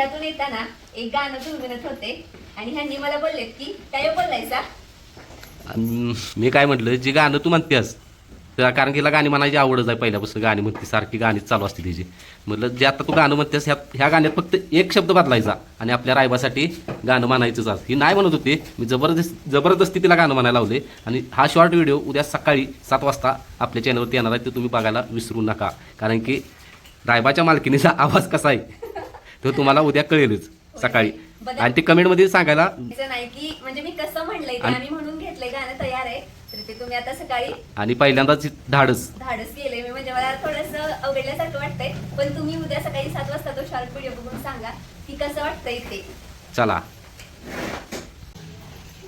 घरातून येताना एक गाणं गुणगुणत होते. आणि ह्यांनी मला बोललेत की काय हो बोलायचा आणि मी काय म्हटलं जे गाणं तू म्हणतेस तर कारण की गाणी म्हणायची आवडच आहे. पहिल्यापासून गाणी म्हणते सारखी गाणी चालू असते तिची. म्हटलं जे आता तू गाणं म्हणतेस ह्या ह्या गाण्यात फक्त एक शब्द बदलायचा आणि आपल्या रायबासाठी गाणं म्हणायचंच आज. ही नाही म्हणत होती मी जबरदस्त जबरदस्ती तिला गाणं म्हणायला लावले. आणि हा शॉर्ट व्हिडिओ उद्या सकाळी सात वाजता आपल्या चॅनलवरती येणार आहे ते तुम्ही बघायला विसरू नका. कारण की रायबाच्या मालकीनीचा आवाज कसा आहे? तो तुम्हाला उद्या कळेलच सकाळी. आणि ते कमेंटमध्ये सांगायला नाही की म्हणजे मी कसं म्हणलंय ते आणि- आम्ही म्हणून घेतलंय गाणं तयार आहे तर ते तुम्ही आता सकाळी आणि पहिल्यांदाच धाडस. धाडस केलंय मी म्हणजे मला थोडस अवघडल्यासारखं वाटतंय पण तुम्ही उद्या सकाळी सात वाजता तो शॉर्ट व्हिडिओ बघून सांगा की कसं वाटतंय ते. चला.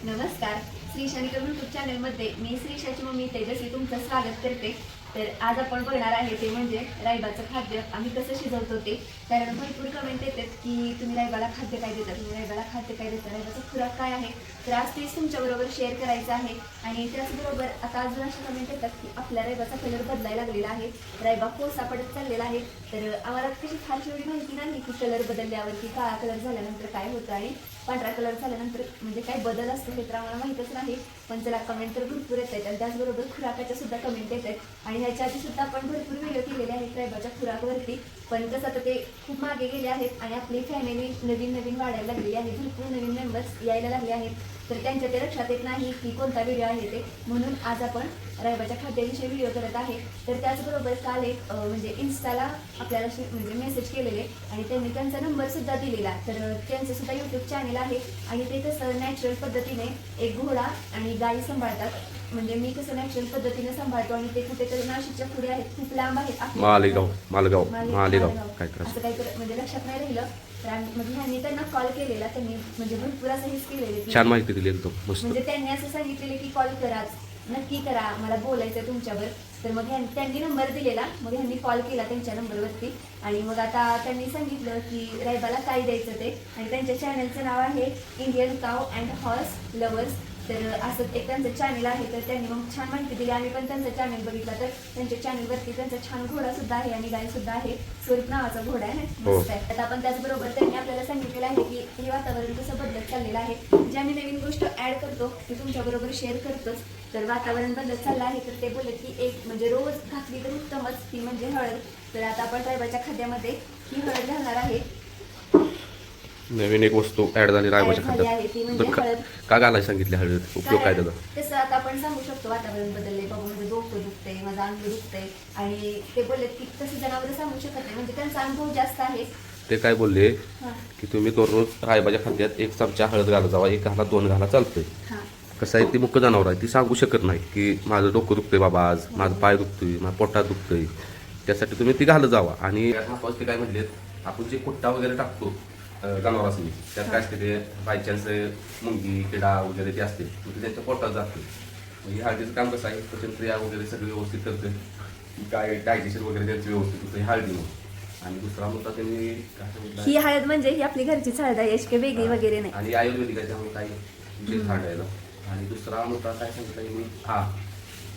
नमस्कार. श्री शनिकर युट्यूब चॅनलमध्ये मी श्रीशाची मम्मी तेजस्वी तुमचं स्वागत करते. तर आज आपण बघणार आहे ते म्हणजे रायबाचं खाद्य. आम्ही कसं शिजवतो ते. कारण भरपूर कमेंट येतात की तुम्ही रायबाला खाद्य काय देता? तुम्ही रायबाला खाद्य काय देता? रायबाचा खुराक काय आहे? तर आज तेच तुमच्याबरोबर शेअर करायचं आहे. आणि त्याचबरोबर आता अजून अशा कमेंट येतात की आपल्या रायबाचा कलर बदलायला लागलेला आहे. रायबा कोळसा पडत चाललेला आहे. तर आम्हाला त्याची फारशी एवढी माहिती नाही की कलर बदलल्यावर की काळा कलर झाल्यानंतर काय होतं आणि पांढरा कलर झाल्यानंतर म्हणजे काय बदल असतो हे तर आम्हाला माहीतच नाही. पण त्याला कमेंट तर भरपूर येत आहेत आणि त्याचबरोबर खुराकाच्या सुद्धा कमेंट येत आहेत. आणि ह्याच्या आधी सुद्धा आपण भरपूर व्हिडिओ केलेले आहेत रायबाच्या खुराकवरती. पण कसं आता ते खूप मागे गेले आहेत आणि आपली फॅमिली नवीन नवीन वाढायला लागलेली आहे. भरपूर नवीन मेंबर्स यायला लागले आहेत. तर त्यांच्या ते लक्षात येत नाही की कोणता व्हिडिओ आहे ते. म्हणून आज आपण रायबाच्या खात्याविषयी व्हिडिओ करत आहे. तर त्याचबरोबर काल एक म्हणजे इन्स्टाला आपल्याला म्हणजे मेसेज केलेले आणि त्यांनी त्यांचा नंबरसुद्धा दिलेला. तर त्यांचं सुद्धा यूट्यूब चॅनल आहे आणि ते कसं नॅचरल पद्धतीने एक घोडा आणि गाई सांभाळतात. म्हणजे मी कसं नॅचरल पद्धतीने सांभाळतो आणि ते कुठेतरी नाशिकच्या पुढे आहेत खूप लांब आहेत. मालेगाव मालेगाव माले- मालेगाव. काय असं. काही कर- म्हणजे लक्षात नाही राहिलं. तर म्हणजे ह्यांनी त्यांना कॉल केलेला त्यांनी म्हणजे भरपूर असं हेच केलेले की- छान माहिती दिली म्हणजे त्यांनी असं सांगितलेलं की कॉल कराच नक्की करा मला बोलायचं तुमच्यावर. तर मग त्यांनी नंबर दिलेला मग ह्यांनी कॉल केला त्यांच्या नंबरवरती आणि मग आता त्यांनी सांगितलं की रायबाला काय द्यायचं ते. आणि त्यांच्या चॅनलचं नाव आहे इंडियन काव अँड हॉर्स लवर्स तर असं एक त्यांचं चॅनल आहे तर त्यांनी मग छान माहिती दिली. आम्ही पण त्यांचं चॅनल बघितलं. तर त्यांच्या चॅनलवरती त्यांचा छान घोडा सुद्धा आहे आणि गाय सुद्धा आहे. स्वरूप नावाचा घोडा आहे. हो. मस्त आहे. आता आपण त्याचबरोबर त्यांनी आपल्याला सांगितलेलं आहे की हे वातावरण कसं बदलत चाललेलं आहे. जे आम्ही नवीन गोष्ट ऍड करतो ती तुमच्याबरोबर शेअर करतोच. तर वातावरण बदलत चाललं आहे तर ते बोलले की एक म्हणजे रोज घातली तर उत्तमच ती म्हणजे हळद. तर आता आपण ड्रायव्हरच्या खाद्यामध्ये ही हळद घालणार आहे. नवीन एक वस्तू ऍड झाली रायबाच्या Add झाली आहे ती म्हणजे खात्यात हळद. का- का घालायला सांगितली हळद? उपयोग काय त्याचा? तसं आता आपण सांगू शकतो वातावरण बदलले बाबा म्हणजे डोकं दुखतंय माझं अंग दुखतंय. आणि ते बोलले की तसं जनावर सांगू शकत नाही. म्हणजे त्यांचा अनुभव जास्त आहे. ते काय बोलले हा. की तुम्ही दररोज रायबाच्या खाद्यात एक चमचा हळद घाला जावा एक घाला दोन घाला चालतंय. हा. कसं आहे ती मुख्य जनावर आहे ती सांगू शकत नाही की माझं डोकं दुखतंय बाबा आज माझं पाय दुखतोय माझं पोटात दुखतंय. त्यासाठी तुम्ही ती घालत जावा. आणि ते काय म्हणले आपण जे कुट्टा वगैरे टाकतो जनावरांनी त्यात काय असते ते बायचान्स मुंगी किडा वगैरे ते असते मग ते त्यांच्या पोटात जाते. मग हे हळदीचं काम कसं आहे? पचनक्रिया वगैरे सगळं व्यवस्थित करते. काय डायजेशन वगैरे त्यांचं व्यवस्थित होतं हे हळदीमुळे आणि दुसरा मुद्दा त्यांनी काय ही हळद म्हणजे ही आपली घरचीच हळद आहे याची काही वेगळी वगैरे नाही. आणि आयुर्वेदिक आहे त्यामुळे काही विशेष सांगायला आणि दुसरा मुद्दा काय सांगितलं मी हा.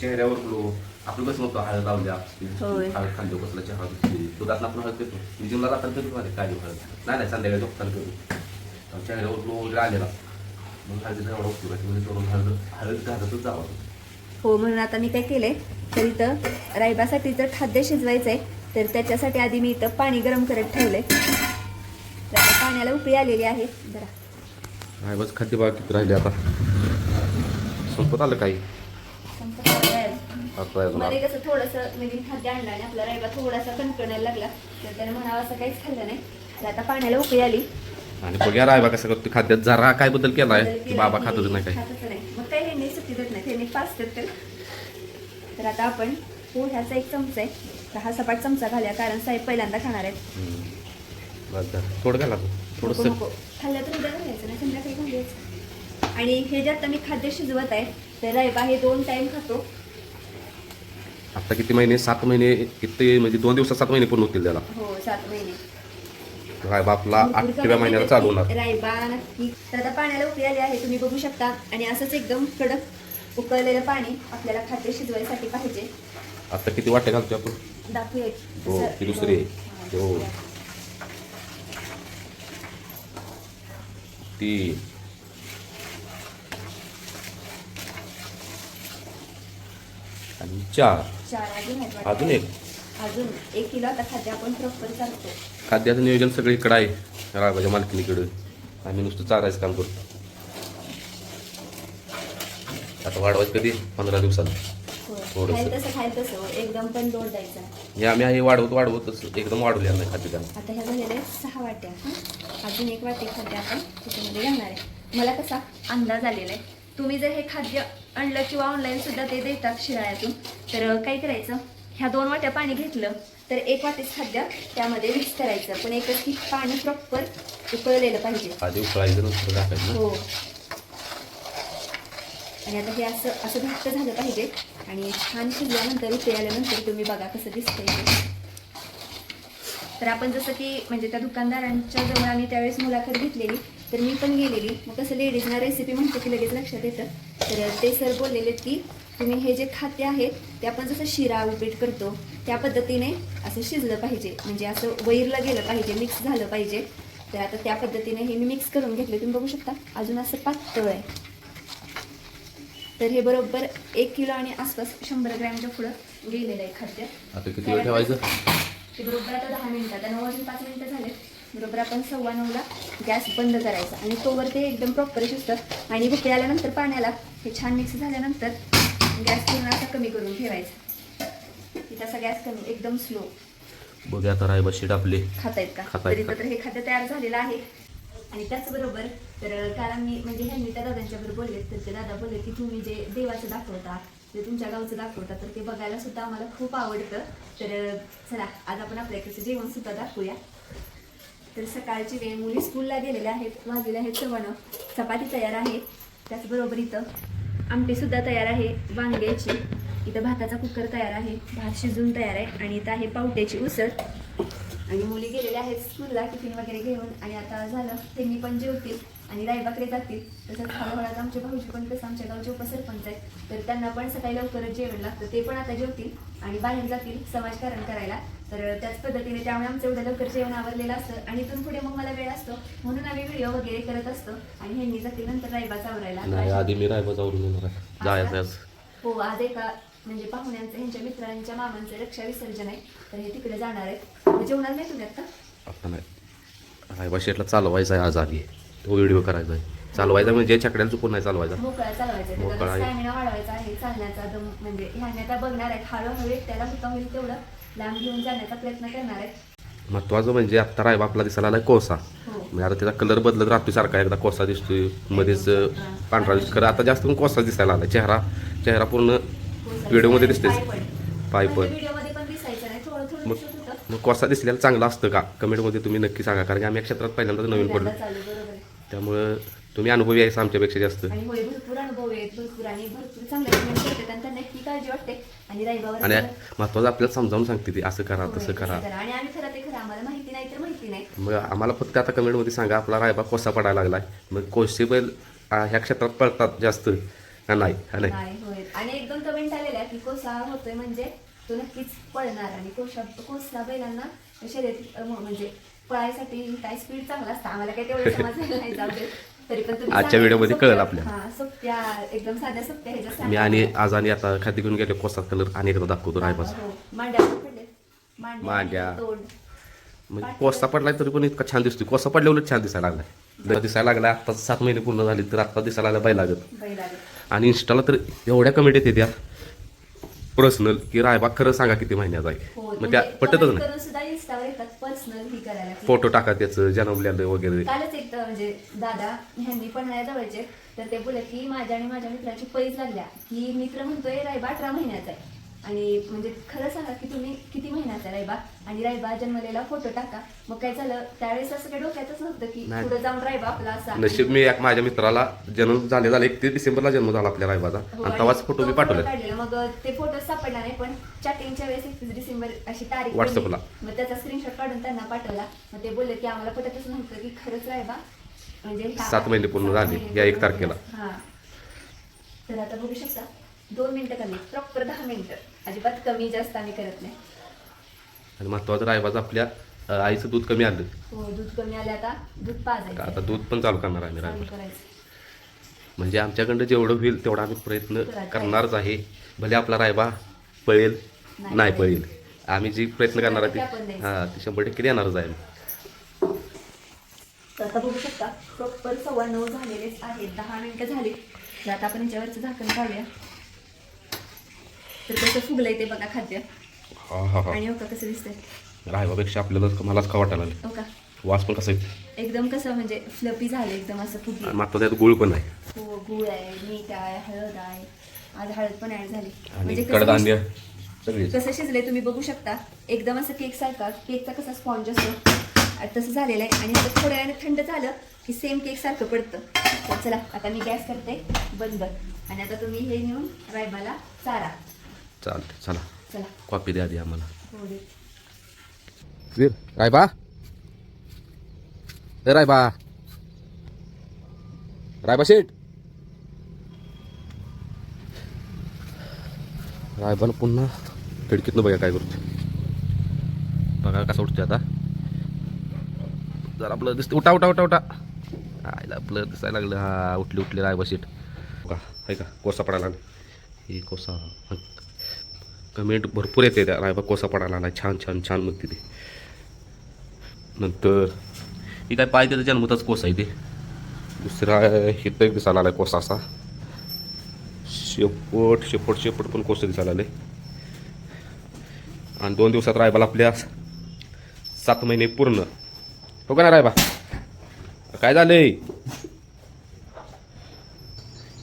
चेहऱ्यावर ग्लो आपलं कसं होतं हळद लावल्या होय. हळद खाल्ली कसला चेहरा दिसते दुधात आपण हळद देतो मी माझे काय हळद. नाही नाही संध्याकाळी झोपताना करू चेहऱ्यावर ग्लो वगैरे आलेला. मग हळदीचा एवढा उपयोग आहे म्हणजे करून हळद हळद घालतच जावं. हो म्हणून आता मी काय केलंय तर इथं रायबासाठी जर खाद्य शिजवायचं आहे तर त्याच्यासाठी आधी मी इथं पाणी गरम करत ठेवलंय. तर आता पाण्याला उकळी आलेली आहे. जरा. बस खाद्य राहिले आता. संपत आलं काही? संपत अजून मध्ये कसं थोडंसं नवीन खाद्य आणलं आणि आपला रायबा थोडासा कणकणायला लागला. तर त्याने म्हणावं असं काहीच खाल्लं नाही. तर आता पाण्याला उकळी आली. आणि बघूया रायबा कसं करतो खाद्यात. जरा काय बदल केलाय? की बाबा खातच नाही खातच नाही. मग काही ह्यांनी सुट्टी देत नाही त्यांनी पाच देत तर आता आपण पोह्याचा एक चमचा आहे. तर हा सपाट चमचा घालूया कारण साहेब पहिल्यांदा खाणार आहेत. झालं. थोडं घाला थोडस. खाल्लं तर उद्या घालायचं नाही संध्याकाळी घालायचं. आणि हे जे आता मी खाद्य शिजवत आहे तर रायबा हे दोन टाइम खातो. आता किती महिने? सात महिने किती म्हणजे दोन दिवसात सात महिने पूर्ण होतील त्याला. हो सात महिने. रायबा आपला भरपूर आठव्या कमी महिन्याला चालू होणार. रायबा नक्की. तर आता पाण्याला उकळी आली आहे तुम्ही बघू शकता. आणि असंच एकदम कडक उकळलेलं पाणी आपल्याला खाद्य शिजवायसाठी पाहिजे. आता किती वाटे घालतो आपण? दाखवूया हो ती दुसरी? आहे. हो. तीन. आणि चार. चार अजून आहेत वाटतं. अजून एक. अजून एक किलो. आता खाद्य आपण प्रॉपर चालतो. खाद्याचं नियोजन सगळं इकडं आहे. राघवाच्या मालकीनीकडं आम्ही नुसतं चारायचं काम करतो. आता वाढवायचं कधी? पंधरा दिवसात थोडंसं. खाईल तसं खाईल तसं. एकदम पण लोड द्यायचा. हे आम्ही आहे वाढवत वाढवतच एकदम वाढवले नाही खाद्य आता ह्या झालेल्या आहेत सहा वाट्या. हं. अजून एक वाटी खाद्य आपण त्याच्यामध्ये घालणार आहे. मला कसा अंदाज आलेला आहे. तुम्ही जर हे खाद्य आणलं किंवा ऑनलाईन सुद्धा ते देतात शिराळ्यातून. तर काय करायचं? ह्या दोन वाट्या पाणी घेतलं तर एक वाटीच खाद्य त्यामध्ये मिक्स करायचं. पण एकच की पाणी प्रॉपर उकळलेलं पाहिजे. आधी उकळायचं हो. आणि आता हे असं असं घट्ट झालं पाहिजे. आणि छान शिजल्यानंतर आल्यानंतर तुम्ही बघा कसं दिसतंय. तर आपण जसं की म्हणजे त्या दुकानदारांच्या जवळ आम्ही त्यावेळेस मुलाखत घेतलेली. तर मी पण गेलेली. मग कसं लेडीजना रेसिपी म्हणतो की लगेच लक्षात येतं. तर ते सर बोललेले की तुम्ही हे जे खाद्य आहे ते आपण जसं शिरा उपीट करतो त्या पद्धतीने असं शिजलं पाहिजे. म्हणजे असं वैरलं गेलं पाहिजे मिक्स झालं पाहिजे. तर आता त्या पद्धतीने हे मी मिक्स करून घेतले. तुम्ही बघू शकता अजून असं पातळ आहे. तर हे बरोबर एक किलो आणि आसपास शंभर ग्रॅमच्या पुढं गेलेलं आहे खाद्य. आता किती वेळ ठेवायचं? ते बरोबर आता दहा मिनिटात आता नऊ वाजून पाच मिनिटं झाले बरोबर आपण सव्वा नऊला गॅस बंद करायचा. आणि तोवर ते एकदम प्रॉपर शिजतं आणि भुके आल्यानंतर पाण्याला हे छान मिक्स झाल्यानंतर गॅस पूर्ण असा कमी करून ठेवायचा. की तसा गॅस कमी एकदम स्लो बघूया आता राय बशीट आपली खातायत का? तरी? तर हे खाद्य तयार झालेलं आहे. आणि त्याचबरोबर तर कारण मी म्हणजे ह्यांनी त्या दादांच्या बरोबर बोलले तर ते दादा बोलले की तुम्ही जे देवाचं दाखवता ते तुमच्या गावचं दाखवता तर ते बघायला सुद्धा आम्हाला खूप आवडतं. तर चला आज आपण आपल्या इकडचं जेवण सुद्धा दाखवूया. तर सकाळची वेळ मुली स्कूलला गेलेल्या आहेत वाजलेल्या आहेत सवणं चपाती तयार आहे त्याचबरोबर इथं आमटीसुद्धा तयार आहे वांग्याची. इथं भाताचा कुकर तयार आहे भात शिजून तयार आहे आणि इथं आहे पावट्याची उसळ. आणि मुली गेलेल्या आहेत स्कूलला टिफिन वगैरे घेऊन आणि आता झालं त्यांनी पण जेवतील आणि रायबाकडे जातील. तसंच हळूहळू आमचे भाऊजी पण कसं आमच्या गावचे उपसरपंच आहेत. तर त्यांना पण सकाळी लवकरच जेवण लागतं ते पण आता जेवतील आणि बाहेर जातील समाजकारण करायला. तर त्याच पद्धतीने त्यामुळे आमचं एवढं लवकर जेवण आवरलेलं असतं आणि इथून पुढे मग मला वेळ असतो. म्हणून आम्ही व्हिडिओ वगैरे करत असतो आणि ह्यांनी जातील नंतर रायबाचा नाही आवरायला आधी मी रायबा जाऊन येणार आहे. जायचं आज. हो आज एका म्हणजे पाहुण्यांचं ह्यांच्या मित्रांच्या मामांचं रक्षा विसर्जन आहे. तर हे तिकडे जाणार आहेत. जेवणार नाही तुम्ही आता? आता नाही. रायबा शेटला चालवायचा आहे आज आधी. तो व्हिडिओ करायचा आहे. चालवायचा म्हणजे छकड्याला चुकून नाही चालवायचा. मोकळा चालवायचा मोकळा त्याचा आहे. स्टॅमिना वाढवायचा आहे. चालण्याचा दम म्हणजे ह्याने आता बघणार आहेत. हळूहळू एकट्याला होता होईल तेवढं. लांब घेऊन जाण्याचा प्रयत्न करणार आहेत. महत्वाचं म्हणजे आता रायबा आपला दिसायला आलाय कोसा हो. म्हणजे आता त्याचा कलर बदलत राहतो सारखा एकदा कोसा दिसतोय. मध्येच पांढरा दिसतो खरं आता जास्त कोसा दिसायला आला चेहरा चेहरा पूर्ण व्हिडिओमध्ये दिसतेच पाय पण. मग दिसत मग कोसा दिसलेला चांगला असतं का? कमेंटमध्ये तुम्ही नक्की सांगा. कारण की आम्ही या क्षेत्रात पहिल्यांदाच नवीन पडलो पहिल्यांदा आहे. त्यामुळं तुम्ही अनुभवी आहे आमच्यापेक्षा जास्त. भरपूर अनुभव आहेत. भरपूर आणि भरपूर त्यांना नक्की काळजी वाटते. आणि महत्वाचं आपल्याला समजावून सांगते ती असं करा तसं करा. आणि आम्ही खरं ते खरं आम्हाला माहिती नाही तर माहिती नाही. मग आम्हाला फक्त आता कमेंटमध्ये सांगा आपला रायबा कोसा पडायला लागलाय. मग कोसे बैल ह्या क्षेत्रात पडतात जास्त का नाही? आणि एक दोन कमेंट आलेल्या की कोसा होतोय म्हणजे तो नक्कीच पळणार. आणि कोसा कोसा बैलांना शर्यत म्हणजे पळायसाठी काय स्पीड चांगला असतं. आम्हाला काही तेवढं समजलेलं नाही जाऊ तरी पण तुम्ही आजच्या व्हिडिओमध्ये कळेल आपल्याला. हा सोप्या एकदम साध्या सोप्या ह्याच्यात मी. आणि आज आणि आता खाद्य घेऊन गेलो कोसा कलर आणि एकदा दाखवतो रायबाचा हो. मांड्या पडले मांड्या मांड्या. तोंड. म्हणजे कोसा पडलाय तरी पण इतका छान दिसतोय. कोसा पडल्यावर छान दिसायला लागलाय. दिसायला लागला आता सात महिने पूर्ण झाले तर आता दिसायला लागला बाई लागत. बैल आले आणि इंस्टाला तर एवढ्या कमेंट येते त्या पर्सनल की रायबा खरं सांगा किती महिन्याचा आहे. हो मग त्या पटतच नाही. करून सुद्धा इंस्टावर येतात पर्सनल ही करायला. की फोटो टाका त्याचं जन्मलेलं वगैरे. कालच एक तर म्हणजे दादा ह्यांनी पण जवळचे तर ते बोलले की माझ्या आणि माझ्या मित्राची पैज लागल्या. की मित्र म्हणतोय रायबा अठरा महिन्याचा आहे. आणि म्हणजे खरं सांगा की तुम्ही किती महिन्याचा रायबा? आणि रायबा जन्मलेला फोटो टाका. मग काय झालं? त्यावेळेस असं काही डोक्यातच नव्हतं की नाही. पुढे जाऊन रायबा आपला असा. नशीब मी एक माझ्या मित्राला जन्म झाले झाला एकतीस डिसेंबरला जन्म झाला आपल्या रायबाचा. हो, आणि आणि तेव्हाच फोटो तो मी पाठवले काढलेला. मग ते फोटो सापडला नाही पण चॅटिंगच्या वेळेस एकतीस डिसेंबर अशी तारीख व्हॉट्सअपला. मग त्याचा स्क्रीनशॉट काढून त्यांना पाठवला. मग ते बोलले की आम्हाला पटतच नव्हतं की खरंच रायबा. म्हणजे सात महिने पूर्ण सात झाले, महिने या एक पूर्ण तारखेला. झाले. हा. तर आता बघू शकता. दोन मिनिटं कमी. प्रॉपर दहा मिनिटं. अजिबात कमी जास्त आम्ही करत नाही. आणि महत्वाचं रायबाचा आपल्या अं, आईचं दूध कमी आलं. हो दूध कमी आले आता दूध पाजायचं आता दूध पण चालू करणार आम्ही चालू रायबाला करायचं. म्हणजे आमच्याकडं जेवढं होईल तेवढा आम्ही प्रयत्न करायचं. करणारच आहे. भले आपला रायबा पळेल नाही नाही पळेल. आम्ही जी प्रयत्न करणार आहे टक्के ते द्यायचं. हां ते शंभर टक्के देणारच आहे आम्ही. तर आता बघू शकता प्रॉपर सव्वा नऊ झालेलेच आहेत. दहा मिनिटं झाली. तर आता आपण याच्यावरचं झाकण काढूया. तर कसं फुगलंय ते बघा खाद्य. हा हा हा. आणि हो का कसं दिसतंय? रायबापेक्षा आपल्याला मलाच का वाटायला लागलं? हो का? वास पण कसा आहे एकदम कसं म्हणजे फ्लपी झालं एकदम असं फुगलं आणि मात्र त्यात गुळ पण आहे. हो गुळ आहे मीठ आहे हळद आहे. आज हळद पण ऍड झाली. आणि म्हणजे कसं कडधान्य कसं शिजलंय तुम्ही बघू शकता. एकदम असं केक सारखा. केकचा कसा स्पॉन्ज असतो आणि तसं झालेलं आहे. आणि आता थोड्या वेळाने थंड झालं की सेम केक सारखं पडतं. तर चला आता मी गॅस करते. बंद. आणि आता तुम्ही हे नेऊन रायबाला चारा. चालते चला. चला. कॉपी द्या आधी आम्हाला. हो. वीर रायबा? ए रायबा. रायबा शेठ. रायबानं पुन्हा खिडकीतनं बघा काय करतो बघा कसं उठते आता. जरा आपलं दिसतं उठा उठा उठा उठा. आयला आपलं दिसायला लागलं. हा उठली उठली रायबा शेठ. का आहे का? कोसा पडायला लागला. ही कोसा. कमेंट भरपूर येते त्या. रायबा कोसा पडायला लागला छान छान छान म्हणते ते. नंतर ही काय पाहिजे त्याच्या जन्मताच कोसा आहे ते. दुसरा हित एक दिसायला आला कोसा असा. शेपट शेपट शेपट पण कोसा दिसायला आले आणि दोन दिवसात रायबाला आपल्या सात महिने पूर्ण. हो का ना रायबा? काय झाले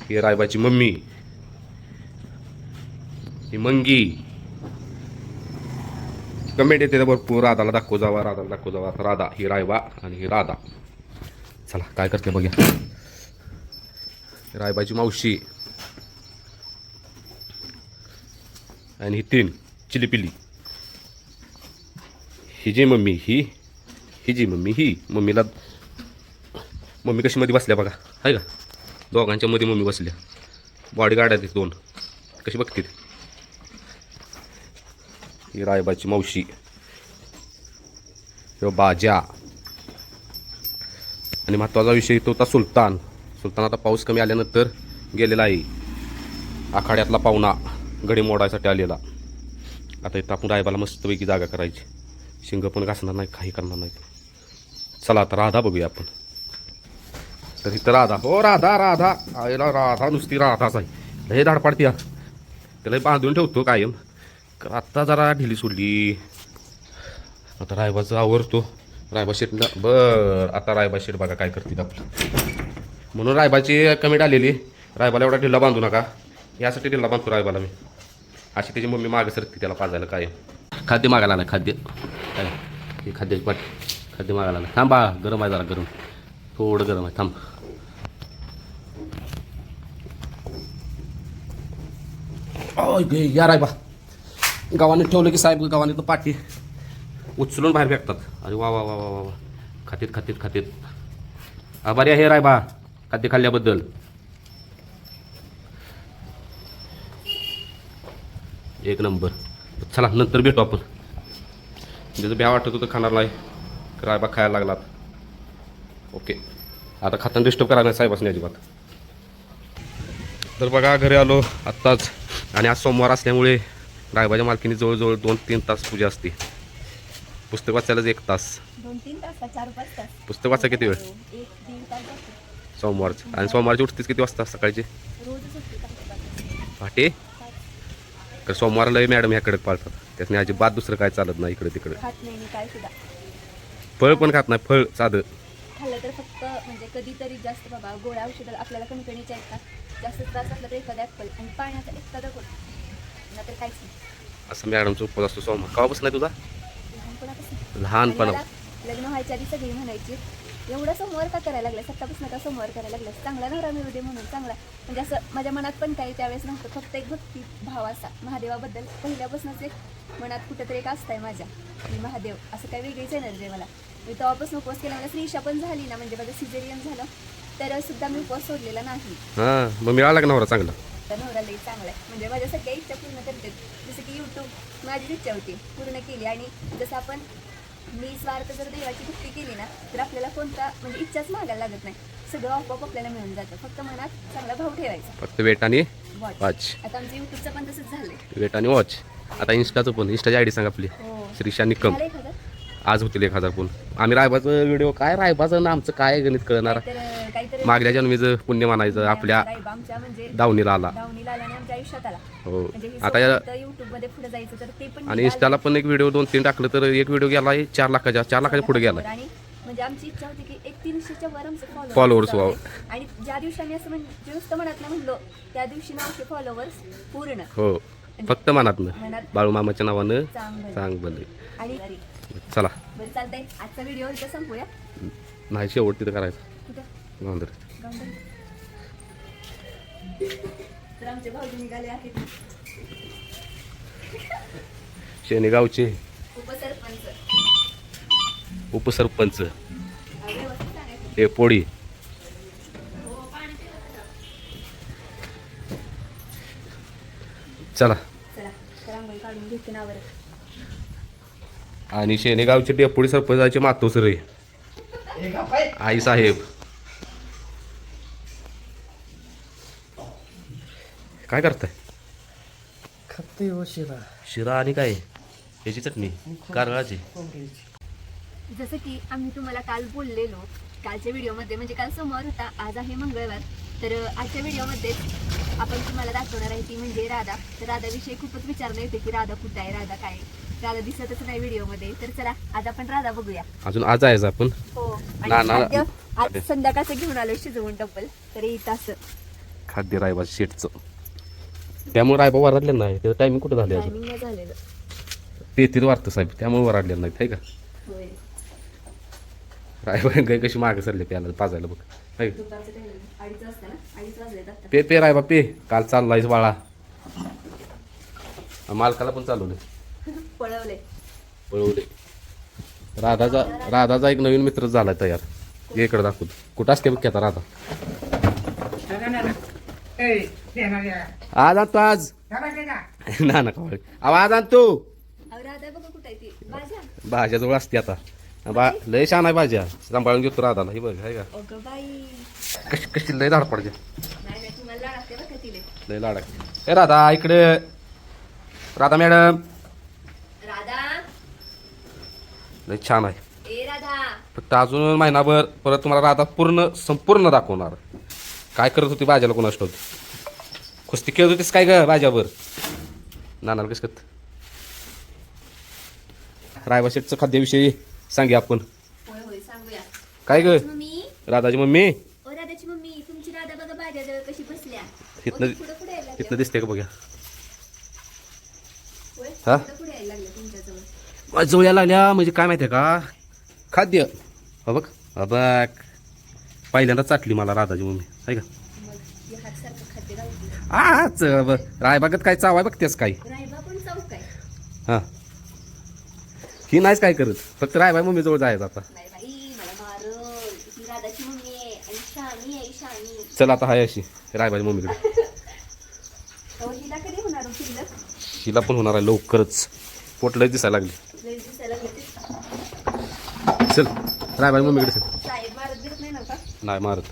हे रायबाची मम्मी. ही मंगी कमेंट येते भरपूर. राधाला दाखव जावा राधाला दाखव जावा. राधा ही रायबा आणि ही राधा. चला काय करते बघ्या रायबाची मावशी. आणि ही तीन चिली पिली ही जी मम्मी ही ही जी मम्मी ही मम्मीला मम्मी कशी मध्ये बसल्या बघा. आहे का? दोघांच्या मध्ये मम्मी बसल्या. बॉडीगार्ड आहेत दोन. कशी बघतील ही रायबाची मावशी. ह्यो बाज्या. आणि महत्त्वाचा विषय तो होता सुलतान. सुलतान आता पाऊस कमी आल्यानंतर गेलेला आहे. आखाड्यातला पाहुणा गडी मोडायसाठी आलेला. आता इथं आपण रायबाला मस्तपैकी जागा करायची. शिंग पण घासणार नाही काही करणार नाही चला आता राधा बघूया आपण. तर इथं राधा. हो राधा राधा. आईला राधा नुसती राधाच आहे. लय धाडपाडती हा त्याला बांधून ठेवतो कायम. आत्ता जरा ढिली सोडली. आता रायबाचा आवरतो. रायबा शेटला बर आता रायबा शेट बघा काय करतील आपलं. म्हणून रायबाची कमेंट आलेली रायबाला एवढा ढिल्ला बांधू नका. यासाठी ढिल्ला बांधतो रायबाला मी. अशी त्याची मम्मी मागे सरकते त्याला पाजायला काय खाद्य मागायला नाही खाद्य. काय हे खाद्याची पाठ खाद्य मागायला नाही थांबा गरम आहे जरा गरम. थोडं गरम आहे थांब. ओय गे या रायबा. गावाने ठेवलं की साहेब गावाने तर पाठी उचलून बाहेर फेकतात. अरे वा वा वा वा वा. वा खातीत खातीत. खातीत आभारी आहे रायबा. खाद्य खाल्ल्याबद्दल. एक नंबर. चला नंतर भेटू आपण. ज्याचं भ्या वाटत होतं खाणार नाही रायबा खायला लागलात. ओके. आता खाताना डिस्टर्ब करा नाही साहेबासनी अजिबात. तर बघा घरी आलो आत्ताच. आणि आज सोमवार असल्यामुळे रायबाच्या मालकीने जवळजवळ दोन तीन तास पूजा असते. पुस्तक वाचायलाच एक तास. दोन तीन तास का चार पाच तास? पुस्तक वाचा किती वेळ. सोमवारचं आणि सोमवारची उठतेच किती वाजता सकाळचे. पहाटे? तर सोमवारला मॅडम ह्याकडे पाळतात. त्याच्याने अजिबात दुसरं काय चालत नाही इकडे तिकडे. फळ पण खात नाही फळ साधं. खाल्लं तर फक्त म्हणजे कधीतरी जास्त बाबा गोळ्या औषधाला आपल्याला कमी कणीच्या आहेत का जास्त त्रास असला तर एखादा ॲपल आणि पाण्याचा एखादा काहीच नाही. असं मॅडमचा उपवास असतो सोमवार. केव्हापासून नाही तुझा? लहानपणा. लग्न व्हायच्या आधी सगळी म्हणायची एवढा सोमवार का करायला लागला सत्तापासून का सोमवार करायला लागला चांगला नवरा मिळू दे म्हणून चांगला. म्हणजे असं माझ्या मनात पण काही त्यावेळेस नव्हतं. फक्त एक भक्ती भाव असा महादेवाबद्दल. पहिल्यापासूनच एक मनात कुठंतरी एक असतंय माझ्या. की महादेव असं काही वेगळीच एनर्जी आहे मला. मी तेव्हापासून उपवास केला मला श्रीषा पण झाली ना म्हणजे माझं सिजेरियन झालं तर सुद्धा मी उपवास सोडलेला नाही. मग मिळाला का नवरा चांगला? तर नवरा लई चांगला आहे. म्हणजे माझ्या सगळ्या इच्छा पूर्ण करते जसं की यूट्यूब माझीच इच्छा होती पूर्ण केली. आणि जसं आपण निस्वार्थ जर देवाची भक्ती केली ना तर आपल्याला कोणता म्हणजे इच्छाच मागायला लागत नाही. सगळं आपोआप आपल्याला मिळून जातं. फक्त मनात चांगला भाव ठेवायचा. फक्त वेट आणि वॉच आता आमचं युट्यूबचं पण तसंच झालंय. वेट आणि वॉच आता इन्स्टाचं पण इन्स्टाची आयडी सांग आपली. हो. श्रीशा निकम. झालंय? आज होतील एक हजार पण आम्ही रायबाचं व्हिडिओ काय रायबाचं ना आमचं काय गणित कळणार? मागल्या जन्मीचं पुण्य मानायचं आपल्या म्हणजे दावणीला आला. हो. म्हणजे आता या युट्यूबमध्ये पुढे जायचं तर ते पण आणि निघालं. इन्स्टाला पण एक व्हिडिओ दोन तीन टाकलं तर एक व्हिडिओ गेला चार लाखाच्या चार लाखाच्या पुढे गेला आणि म्हणजे आमची इच्छा होती की एक तीनशेच्या वर आमचे Followers व्हावं. आणि ज्या दिवशी आम्ही असं म्हणजे नुसतं म्हणलो त्या दिवशी फॉलोअर्स पूर्ण. हो. फक्त मनातनं. मनात बाळूमामाच्या नावानं चांगलं. सांग भले आणि चला. बरं चालतंय. आजचा व्हिडिओ इथं संपूया? नाही शेवट तिथं करायचं. कुठं गावंदर गावंढरी. तर आमचे भाऊजी निघाले आहेत. शेनेगावचे. उपसरपंच. उपसरपंच. हा, व्यवस्थित सांगायचं. हे पोळी. हो, पाणी पिलं का? चला. चला तर काढून घेते नावर आणि शेनेगावचे डेपुडी सरपंचाचे मातोसर आई साहेब. काय करताय? खत्ते व शिरा. शिरा आणि काय? याची चटणी कारळाची. जसं की आम्ही तुम्हाला काल बोललेलो कालच्या व्हिडिओमध्ये म्हणजे काल सोमवार होता आज आहे मंगळवार. तर आजच्या व्हिडिओमध्ये आपण तुम्हाला दाखवणार आहे ती म्हणजे राधा. तर राधाविषयी खूपच विचारणं येते की राधा कुठं आहे राधा काय आहे? राधा दिसतच नाही व्हिडिओमध्ये. तर चला आज आपण राधा बघूया. अजून आज आहे आपण? हो. ना. खाद्य आज संध्याकाळचं घेऊन आलो शिजवून डब्बल तर येत असं. खाद्य रायबा शेटचं त्यामुळे रायबा वराडले नाही. त्याचं टायमिंग कुठं झाले अजून? टायमिंग झालेलं. वारतं साहेब. त्यामुळे वराडले नाही आहे का? होय. रायबा गाय कशी मागे सरले प्यायला पाजायला बघ. आहे का? दुपारचं टायमिंग अडीच वाजता ना? अडीच वाजलेत आता. पे पे रायबा पे. काल चाललायस बाळा. मालकाला पण चालवलं पळवले. पळवले. राधाचा राधाचा एक नवीन मित्र झालाय तयार. ये इकडे दाखवतो कुठं असते बघ आता राधा. आज आणतो आज. ना ना कवळे आवाज आणतो माझ्या भाज्याजवळ असते आता. बा लय छान आहे भाज्या. सांभाळून घेतो राधाला. हे बघ आहे का? कशी कशी लय पडते लाड तिले. लय लाडक ए राधा इकडे. राधा मॅडम राधा लय छान आहे. फक्त अजून महिनाभर परत तुम्हाला राधा पूर्ण संपूर्ण दाखवणार. काय करत होती भाज्याला कोणास होती कुस्ती खेळत होतीस काय ग भाज्यावर नानाला कसं करत रायबा शेटचं खाद्याविषयी सांगे आपण. काय ग? मम्मी? राधाची मम्मी? इथनं-. इथनं दिसते का बघा होय, हा? पुढं पुढे यायला लागल्या तुमच्याजवळ यायला लागल्या म्हणजे काय माहिती आहे का? खाद्य. हा बघ हा बघ. पहिल्यांदा चाटली मला राधाची मम्मी आहे का? हे घालते आज रायबागत काय चावाय बघतेस काय हा. ही नाहीच काय करत फक्त रायबाई मम्मी जवळ जायचं आता. ही चल आता हाय अशी रायबाची मम्मीकडे. हो हिला पण होणार आहे लवकरच. पोटलंच दिसायला लागली लई दिसायला लागले ते. चल रायबाची मम्मीकडे चल. साहेब मारत देत नाही ना का नाही मारत.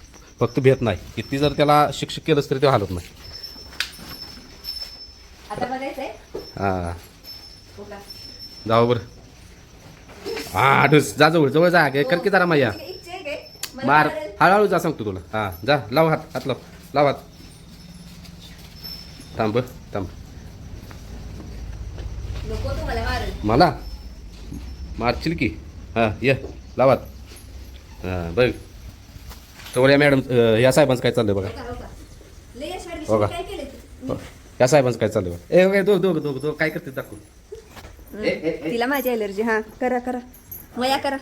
फक्त भेट नाही. किती जर त्याला शिक्षक केलंच तरी ते हालत नाही. आता बघायचंय? हा. हो जाऊ बरं. हा ढुस जा जवळ जवळ जा. कर की जरा माया. ठीक आहे, इच्छा आहे काय? मला मार. मारेल. हळूहळू जा सांगतो तुला. हा जा. लाव हात हात लाव. लाव हात. थांब बरं, थांब. नको तुम्हाला मारल मला? मारशील की? हां ये लावात हां बघ. तर या मॅडम या साहेबांचं काय चाललंय बघा. हो का, या साहेबांचं काय चाललंय बघा. ए दोघ दोघ दोघ काय करते दाखव. तिला माझी अलर्जी हा. करा करा. मया करा.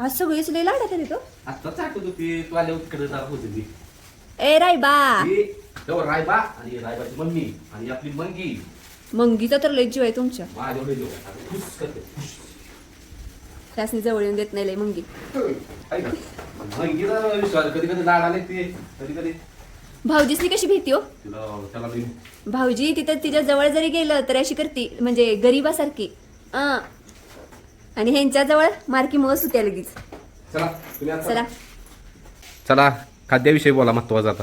आज सगळीच लय लाडा तरी तो. तू आल्या होती ए रायबा. रायबा आणि रायबाची मम्मी आणि आपली मंगी. मंगीचा तर लय जीव आहे तुमच्या माझ्या एवढे जेवण. आता खुश करते खुश. त्यासनी जवळ येऊन देत नाही लय मंगी. आहे का? मंगीचा विश्वास कधी कधी लाड आले ते कधी कधी. भाऊजीसनी कशी भीती हो? भाऊजी तिथं तिच्या जवळ जरी गेलं तरी अशी करती म्हणजे गरीबासारखी. आणि ह्यांच्याजवळ मार्की मस होत्या लगेच. चला तुम्ही आता- चला. चला खाद्याविषयी बोला महत्त्वाचा आता.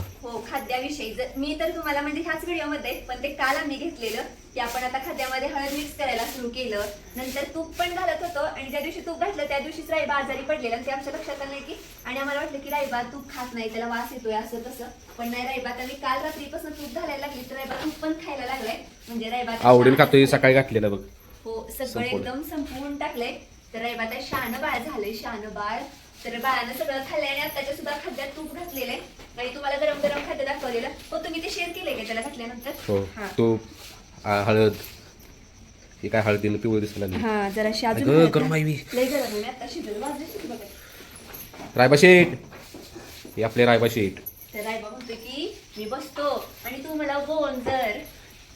खाद्याविषयी. जर मी तर तुम्हाला म्हणजे ह्याच व्हिडिओमध्ये पण ते काल आम्ही घेतलेलं की आपण आता खाद्यामध्ये हळद मिक्स करायला सुरू केलं. नंतर तूप पण घालत होतो आणि ज्या दिवशी तूप घातलं त्या दिवशीच रायबा आजारी पडलेला आणि ते आमच्या लक्षात आलं की आणि आम्हाला वाटलं की रायबा तूप खात नाही त्याला वास येतोय असं तसं. पण नाही रायबा आता मी काल रात्रीपासून तूप घालायला लागली तर रायबा तूप पण खायला लागलाय. म्हणजे रायबा शहाणा खातोय. सकाळी घातलेलं बघ. हो सगळं. एकदम संपवून टाकलंय. तर रायबा आता शान बाळ झालंय शान बाळ तर बाळानं सगळं खाल्लंय आणि आताच्या सुद्धा खाद्यात तूप घातलेलं आहे. आणि तुम्हाला गरम गरम खाद्य दाखवलेलं. हो तुम्ही ते शेअर केलंय का त्याला घातल्यानंतर? हो हा. तूप आ, हळद. ही काय हळदीनं पिवळी दिसायला लागली. हा जराशी अगं, अजून गरम. आहे मी. लय गरम आहे मी आता शिजवलं. बघा. रायबा शेठ. हे आपले रायबा शेठ. तर रायबा म्हणतोय की मी बसतो आणि तू मला बोल जर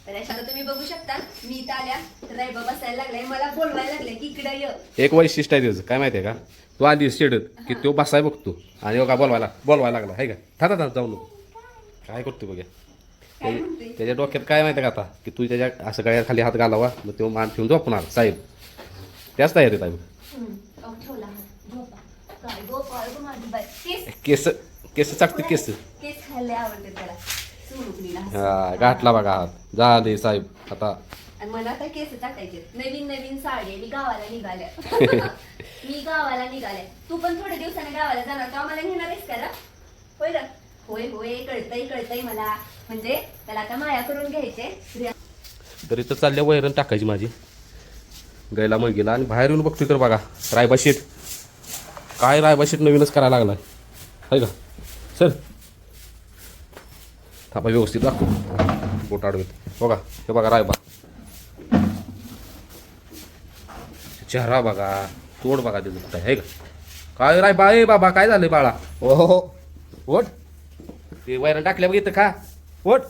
तर अशा आता तुम्ही बघू शकता मी इथं आल्या तर रायबा बसायला लागलाय मला बोलवायला लागले की इकडे ये. एक वैशिष्ट्य आहे त्याचं काय माहिती आहे का? तू आली शेडत की तो बसाय बघतो. आणि हो का बोलवायला बोलवायला लागला आहे का? थाता था जाऊ नको. काय करतो बघा काय म्हणतोय? त्याच्या डोक्यात काय माहिती आहे का आता? की तू त्याच्या असं गळ्यात खाली हात घालावा मग तो मान ठेवून झोपणार साहेब. त्याच माझी बाई. केस केस चाकते केस. केस खायला आवडते त्याला. हा गाठला बघा हात. जा दे साहेब आता. आणि मला आता केस टाकायचे नवीन नवीन साडी. मी गावाला निघाल्या मी गावाला निघाल्या तू पण थोड्या दिवसाने गावाला जाणार का मला घेणार आहेस का? होय रे होय होय कळतंय कळतंय मला. म्हणजे त्याला आता माया करून घ्यायचे. तर इथं चालल्या वैरण टाकायची माझी. गैला मुलगीला आणि बाहेर येऊन बघतोय तर बघा. रायबा शेट काय रायबा शेट नवीनच करायला लागलाय. आहे का? सर थांबा व्यवस्थित दाखव. बोट आडवेत. बघा हे बघा रायबा चेहरा बघा तोड बघा ते दुखत आहे का? काय रायबा ए बाबा काय झालंय बाळा? ओ हो ओट ते वैरण टाकल्या बघ इथं खा. ओट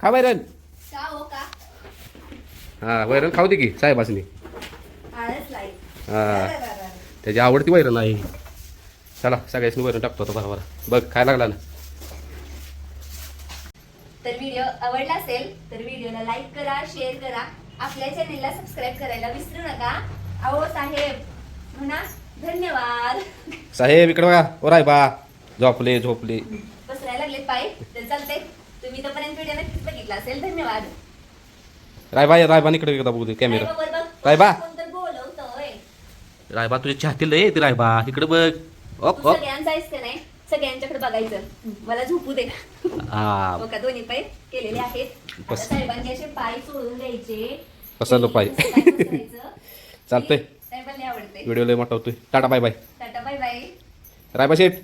खा वैरण. हो हा वैरण खाऊ दे की साहेबासनी हा. त्याची आवडती वैरण आहे. चला सगळ्यासनी वैरण टाकतो आता बरोबर बघ काय लागला ना. तर व्हिडिओ आवडला असेल तर व्हिडिओला लाईक करा शेअर करा. आपल्या चॅनेलला सबस्क्राईब करायला विसरू नका. अहो साहेब म्हणा. धन्यवाद. साहेब इकडे बघा. ओ राय बा झोपले झोपले. बसरायला लागले पाय. तर चालते तुम्ही तोपर्यंत व्हिडिओ नक्कीच बघितला असेल. धन्यवाद. रायबा या रायबान इकडे एकदा बघू दे कॅमेरा रायबा. रायबा. तर बोलवतोय? रायबा तुझ्या चाहतील लय ते रायबा. इकडे बघ. ओप तू ओप सगळ्यांचा आहेस का नाही? सगळ्यांच्याकडे बघायचं. मला झोपू दे. हा. हो का? दोन्ही पाय केलेले आहेत. आता बस. साहेबांनी असे पाय सोडून द्यायचे. कसं काय पसरायचं? चालतंय. साहेबांनी आवडते व्हिडिओ लय मोठा होतोय. Tata bye bye. Tata bye bye. Raiba Sheth